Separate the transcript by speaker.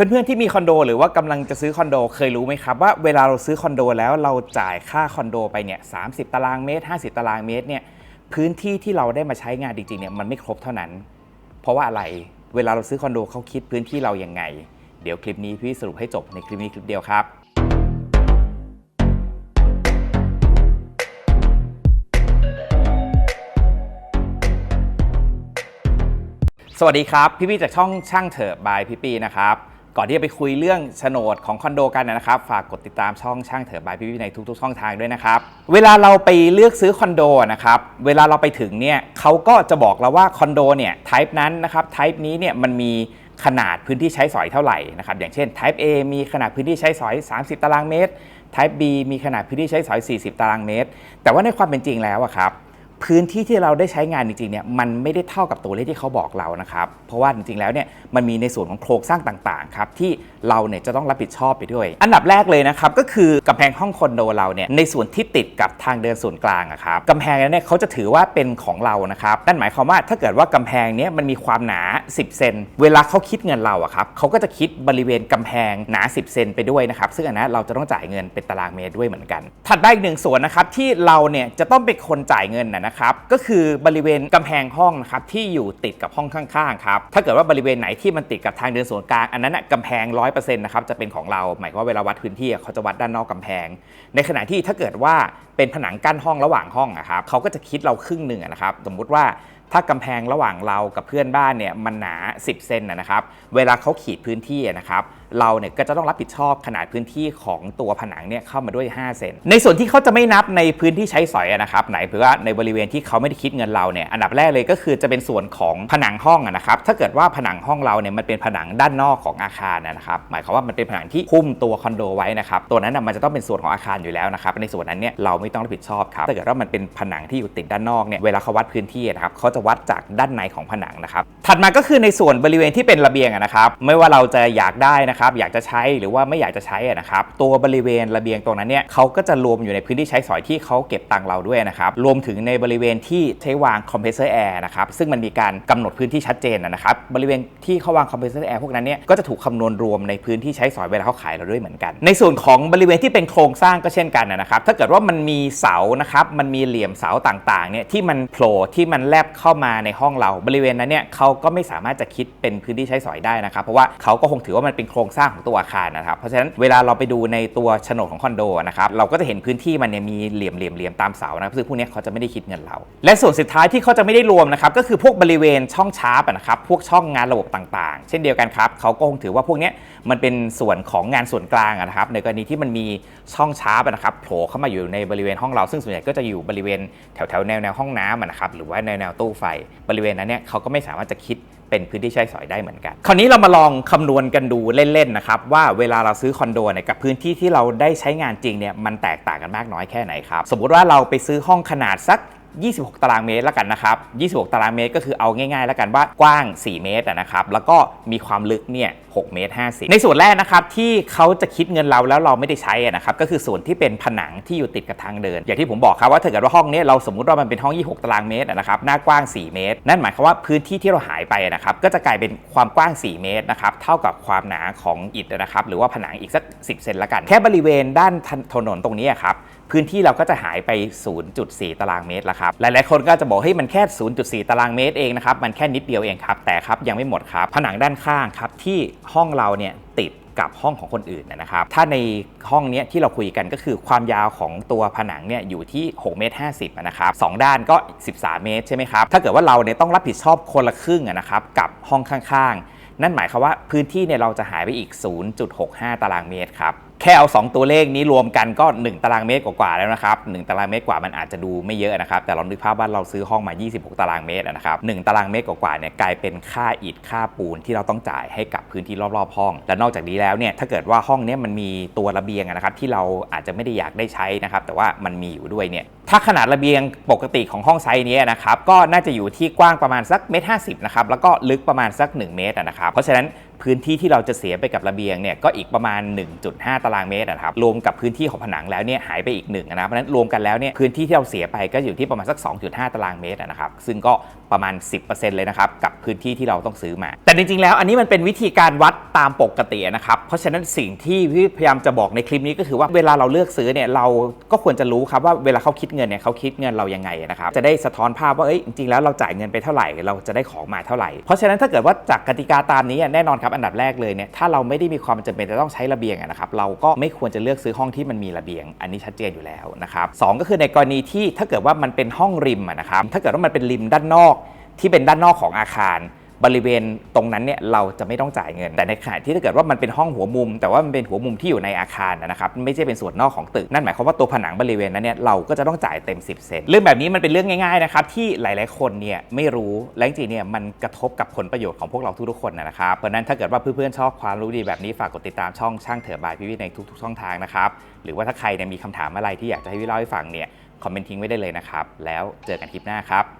Speaker 1: เพื่อนๆที่มีคอนโด หรือว่ากำลังจะซื้อคอนโดเคยรู้ไหมครับว่าเวลาเราซื้อคอนโดแล้วเราจ่ายค่าคอนโดไปเนี่ยสาตารางเมตร 50 ตารางเมตรเนี่ยพื้นที่ที่เราได้มาใช้งานจริงๆเนี่ยมันไม่ครบเท่านั้น เพราะว่าอะไรเวลาเราซื้อคอนโดเขาคิดพื้นที่เราอยังไง เดี๋ยวคลิปนี้พี่สรุปให้จบในคลิปนี้คลิปเดียวครับสวัสดีครับ พี่พี่ๆจากช่องช่างเถอะบายพี่ปีนะครับ ก่อนที่จะไปคุยเรื่องโฉนดของคอนโดกันนะครับ ฝากกดติดตามช่องช่างเถอะบายพี่พี่ในทุกๆช่องทางด้วยนะครับ เวลาเราไปเลือกซื้อคอนโดนะครับ เวลาเราไปถึงเนี่ยเขาก็จะบอกเราว่าคอนโดเนี่ย type นั้นนะครับ type นี้เนี่ยมันมีขนาดพื้นที่ใช้สอยเท่าไหร่นะครับ อย่างเช่น type A มีขนาดพื้นที่ใช้สอย 30 ตารางเมตร type B มีขนาดพื้นที่ใช้สอย 40 ตารางเมตร แต่ว่าในความเป็นจริงแล้วอะครับ พื้นที่ที่เราได้ใช้งานจริงๆเนี่ยมันไม่ได้เท่ากับตัวเลขที่เขาบอกเรานะครับ เพราะว่าจริงๆแล้วเนี่ยมันมีในส่วนของโครงสร้างต่างๆครับที่เราเนี่ยจะต้องรับผิดชอบไปด้วย อันดับแรกเลยนะครับก็คือกำแพงห้องคอนโดเราเนี่ยในส่วนที่ติดกับทางเดินส่วนกลางอะครับกำแพงนั้นเนี่ยเขาจะถือว่าเป็นของเรานะครับนั่นหมายความว่าถ้าเกิดว่ากำแพงเนี้ยมันมีความหนา 10 เซนเวลาเขาคิดเงินเราอะครับเขาก็จะคิดบริเวณกำแพงหนา 10 เซนไปด้วยนะครับซึ่งอันนั้นเราจะต้องจ่ายเงินเป็นตารางเมตรด้วยเหมือนกัน ถัดไปอีกหนึ่งส่วนนะครับที่เราเนี่ยจะต้องเป็นคนจ่ายเงินนะนะครับก็คือบริเวณกำแพงห้องนะครับที่อยู่ติดกับห้องข้างๆครับถ้าเกิดว่าบริเวณไหนที่มันติดกับทางเดินส่วนกลางอันนั้นนะกำแพงร้อยเปอร์เซ็นต์นะครับจะเป็นของเราหมายความว่าเวลาวัดพื้นที่เขาจะวัดด้านนอกกำแพง ในขณะที่ถ้าเกิดว่าเป็นผนังกั้นห้องระหว่างห้องนะครับเขาก็จะคิดเราครึ่งหนึ่งนะครับสมมุติว่า ถ้ากำแพงระหว่างเรากับเพื่อนบ้านเนี่ยมันหนา 10 เซนนะครับ เวลาเขาขีดพื้นที่นะครับ เราเนี่ยก็จะต้องรับผิดชอบขนาดพื้นที่ของตัวผนังเนี่ยเข้ามาด้วย 5 เซน ในส่วนที่เขาจะไม่นับในพื้นที่ใช้สอยนะครับ ไหนเพื่อว่าในบริเวณที่เขาไม่ได้คิดเงินเราเนี่ย อันดับแรกเลยก็คือจะเป็นส่วนของผนังห้องนะครับ ถ้าเกิดว่าผนังห้องเราเนี่ยมันเป็นผนังด้านนอกของอาคารนะครับ หมายความว่ามันเป็นผนังที่หุ้มตัวคอนโดไว้นะครับ ตัวนั้นนะมันจะต้องเป็นส่วนของอาคารอยู่แล้วนะครับ ในส่วนนั้นเนี่ยเราไม่ต้องรับผิดชอบครับถ้าเกิดว่ามันเป็นผนังที่อยู่ติดด้านนอกเนี่ยเวลาเขาวัดพื้นที่นะครับเขาจะวัดจากด้านในของผนังนะครับ ถัดมาก็คือในส่วนบริเวณที่เป็นระเบียงนะครับ ไม่ว่าเราจะอยากได้นะครับ อยากจะใช้หรือว่าไม่อยากจะใช้นะครับ ตัวบริเวณระเบียงตรงนั้นเนี่ยเขาก็จะรวมอยู่ในพื้นที่ใช้สอยที่เขาเก็บตังค์เราด้วยนะครับ รวมถึงในบริเวณที่ใช้วางคอมเพรสเซอร์แอร์นะครับ ซึ่งมันมีการกำหนดพื้นที่ชัดเจนนะครับ บริเวณที่เขาวางคอมเพรสเซอร์แอร์พวกนั้นเนี่ยก็จะถูกคำนวณรวมในพื้นที่ใช้สอยเวลาเขาขายเราด้วยเหมือนกัน ในส่วนของบริเวณที่เป็นโครงสร้างก็เช่นกันนะครับ ถ้าเกิดว่ามันมีเสานะครับ มันมีเหลี่ยมเสาต่างๆเนี่ยที่มันโผล่ที่มันแลบเข้ามาในห้องเราบริเวณนั้นเนี่ยเขาก็ไม่สามารถจะคิดเป็นพื้นที่ใช้สอยได้นะครับ เพราะว่าเขาก็คงถือว่ามันเป็นโครงสร้างของตัวอาคารนะครับ เพราะฉะนั้นเวลาเราไปดูในตัวโฉนดของคอนโดนะครับเราก็จะเห็นพื้นที่มันเนี่ยมีเหลี่ยมเหลี่ยมเหลี่ยมตามเสานะครับซึ่งพวกนี้เขาจะไม่ได้คิดเงินเรา และส่วนสุดท้ายที่เขาจะไม่ได้รวมนะครับก็คือพวกบริเวณช่องชาร์ปนะครับพวกช่องงานระบบต่างๆ เช่นเดียวกันครับเขาก็คงถือว่าพวกนี้มันเป็นส่วนของงานส่วนกลางนะครับในกรณีที่มันมีช่องชาร์ปนะครับโผล่เข้ามาอยู่ในบริเวณห้องเราซึ่งส่วนใหญ่ก็จะอยู่บริเวณแถวๆแนวแนวห้องน้ำนะครับหรือว่าแนวแนวตู้ไฟ บริเวณนั้นเนี่ยเขาก็ไม่สามารถจะคิดเป็นพื้นที่ใช้สอยได้เหมือนกัน คราวนี้เรามาลองคำนวณกันดูเล่นๆนะครับว่าเวลาเราซื้อคอนโดเนี่ยกับพื้นที่ที่เราได้ใช้งานจริงเนี่ยมันแตกต่างกันมากน้อยแค่ไหนครับสมมุติว่าเราไปซื้อห้องขนาดสัก 26 ตารางเมตรแล้วกันนะครับ26 ตารางเมตรก็คือเอาง่ายๆ แล้วกันว่ากว้าง 4 เมตรนะครับแล้วก็มีความลึกเนี่ย6เมตร50 ในส่วนแรกนะครับที่เขาจะคิดเงินเราแล้วเราไม่ได้ใช้นะครับก็คือส่วนที่เป็นผนังที่อยู่ติดกับทางเดิน อย่างที่ผมบอกครับว่าถ้าเกิดว่าห้องนี้เราสมมติว่ามันเป็นห้อง 26 ตารางเมตรนะครับหน้ากว้าง 4 เมตร นั่นหมายความว่าพื้นที่ที่เราหายไปนะครับก็จะกลายเป็นความกว้าง 4 เมตรนะครับเท่ากับความหนาของอิฐนะครับหรือว่าผนังอีกสัก 10 เซนละกัน แค่บริเวณด้านถนนตรงนี้ครับ พื้นที่เราก็จะหายไป 0.4 ตารางเมตรแล้วครับหลายๆคนก็จะบอกเฮ้ยมันแค่ 0.4 ตารางเมตรเองนะครับมันแค่นิดเดียวเองครับแต่ครับยังไม่หมดครับผนังด้านข้างครับที่ห้องเราเนี่ยติดกับห้องของคนอื่นนะครับ ถ้าในห้องนี้ที่เราคุยกันก็คือความยาวของตัวผนังเนี่ยอยู่ที่6เมตร50นะครับสองด้านก็ 13 เมตรใช่ไหมครับ ถ้าเกิดว่าเราเนี่ยต้องรับผิดชอบคนละครึ่งนะครับกับห้องข้างๆ นั่นหมายความว่าพื้นที่เนี่ยเราจะหายไปอีก 0.65 ตารางเมตรครับ แค่เอา 2 ตัวเลขนี้รวมกันก็ 1 ตารางเมตรกว่าๆแล้วนะครับ1ตารางเมตรกว่ามันอาจจะดูไม่เยอะนะครับ แต่ลองนึกภาพว่าเราซื้อห้องมา 26 ตารางเมตรนะครับ1ตารางเมตรกว่าๆเนี่ยกลายเป็นค่าอิฐค่าปูนที่เราต้องจ่ายให้กับพื้นที่รอบๆห้อง และนอกจากนี้แล้วเนี่ยถ้าเกิดว่าห้องเนี้ยมันมีตัวระเบียงนะครับที่เราอาจจะไม่ได้อยากได้ใช้นะครับแต่ว่ามันมีอยู่ด้วยเนี่ยถ้าขนาดระเบียงปกติของห้องไซส์นี้นะครับก็น่าจะอยู่ที่กว้างประมาณสักเมตรห้นะครับแล้วก็ลึกประมาณสัก 1 เมตรนะครับเพราะฉะนั้น พื้นที่ที่เราจะเสียไปกับระเบียงเนี่ยก็อีกประมาณ 1.5 ตารางเมตรนะครับรวมกับพื้นที่ของผนังแล้วเนี่ยหายไปอีกหนึ่งนะเพราะฉะนั้นรวมกันแล้วเนี่ยพื้นที่ที่เราเสียไปก็อยู่ที่ประมาณสัก 2.5 ตารางเมตรนะครับซึ่งก็ ประมาณ 10%เลยนะครับกับพื้นที่ที่เราต้องซื้อมา แต่จริงๆแล้วอันนี้มันเป็นวิธีการวัดตามปกตินะครับเพราะฉะนั้นสิ่งที่พี่พยายามจะบอกในคลิปนี้ก็คือว่าเวลาเราเลือกซื้อเนี่ยเราก็ควรจะรู้ครับว่าเวลาเขาคิดเงินเนี่ยเขาคิดเงินเรายังไงนะครับจะได้สะท้อนภาพว่าเอ้ยจริงๆแล้วเราจ่ายเงินไปเท่าไหร่เราจะได้ของมาเท่าไหร่ เพราะฉะนั้นถ้าเกิดว่าจากกติกาตามนี้แน่นอนครับอันดับแรกเลยเนี่ยถ้าเราไม่ได้มีความจำเป็นจะต้องใช้ระเบียงนะครับเราก็ไม่ควรจะเลือกซื้อห้องที่มันมีระเบียง อันนี้ชัดเจนอยู่แล้วนะครับสองก็คือในกรณีที่ถ้าเกิดว่ามันเป็นห้องริมนะครับถ้าเกิดว่ามันเป็นริมด้านนอก ที่เป็นด้านนอกของอาคารบริเวณตรงนั้นเนี่ยเราจะไม่ต้องจ่ายเงิน แต่ในขณะที่ถ้าเกิดว่ามันเป็นห้องหัวมุม แต่ว่ามันเป็นหัวมุมที่อยู่ในอาคารนะครับไม่ใช่เป็นส่วนนอกของตึกนั่นหมายความว่าตัวผนังบริเวณนั้นเนี่ยเราก็จะต้องจ่ายเต็ม 10 เซนเรื่องแบบนี้มันเป็นเรื่องง่ายๆนะครับที่หลายๆคนเนี่ยไม่รู้และจริงๆเนี่ยมันกระทบกับผลประโยชน์ของพวกเราทุกๆคนนะครับเพราะนั้นถ้าเกิดว่าเพื่อนๆชอบความรู้ดีแบบนี้ฝากกดติดตามช่องช่างเถอบายพี่วิในทุกๆช่องทางนะครับหรือว่าถ้าใครเนี่ยมีคำถามอะไรที่อยากจะให้วิเล่าให้ฟังเนี่ยคอมเมนต์ทิ้งไว้ได้เลยนะครับแล้วเจอกันคลิปหน้าครับ